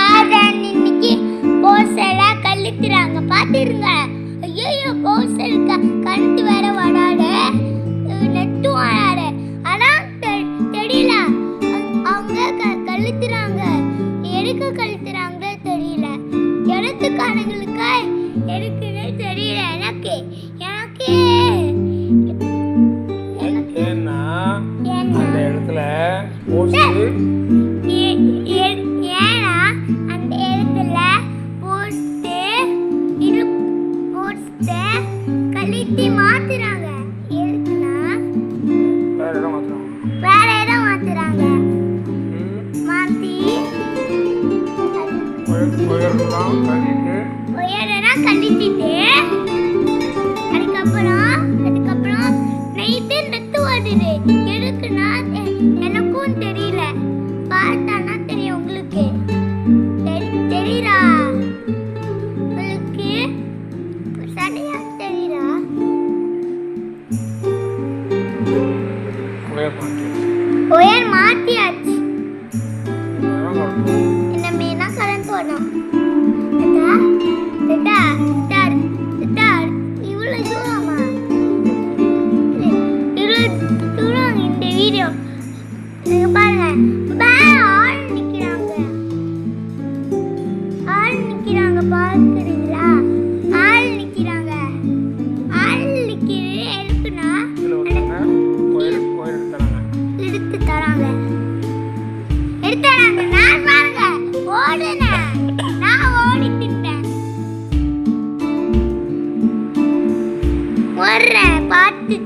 ஆதான் இன்னைக்கு போஸ்டெல்லாம் கழுத்துறாங்க பாத்துருங்க. ஐயோ போஸ்டர் கழுத்து வேற வராது. நெட்டும் வராது. ஆனா தெரியல. அவங்க கழுத்துறாங்க எதுக்கு கழுத்துறாங்களோ தெரியல. இடத்துக்காரங்களுக்கு எதுக்குன்னு தெரியல. எனக்கு எனக்கு. ஏன்னா அந்த இடத்துல போஸ்ட் உயர்லாம் கழித்து உயரெல்லாம் அதுக்கப்புறம் அதுக்கப்புறம் நைட்டு நெத்து ஓடுது எனக்கும் தெரியல. பார்த்தானா தெரியும் உங்களுக்கு. தெரியுதா? உங்களுக்கு சரியா தெரியுதா? உயர் மாட்டியாச்சு இருக்கு பாருங்க. ஆள் நிக்கிறாங்க. ஆள் நிக்கிறாங்க பார்க்குறீங்களா? ஆள் நிக்கிறாங்க. ஆள் நிக்கிறது எதுக்குன்னா எடுத்து தராங்க. எடுத்து தராங்க. நான் பாருங்க ஓடுனேன். நான் ஓடி திட்டேன் ஓடுறேன் பார்த்து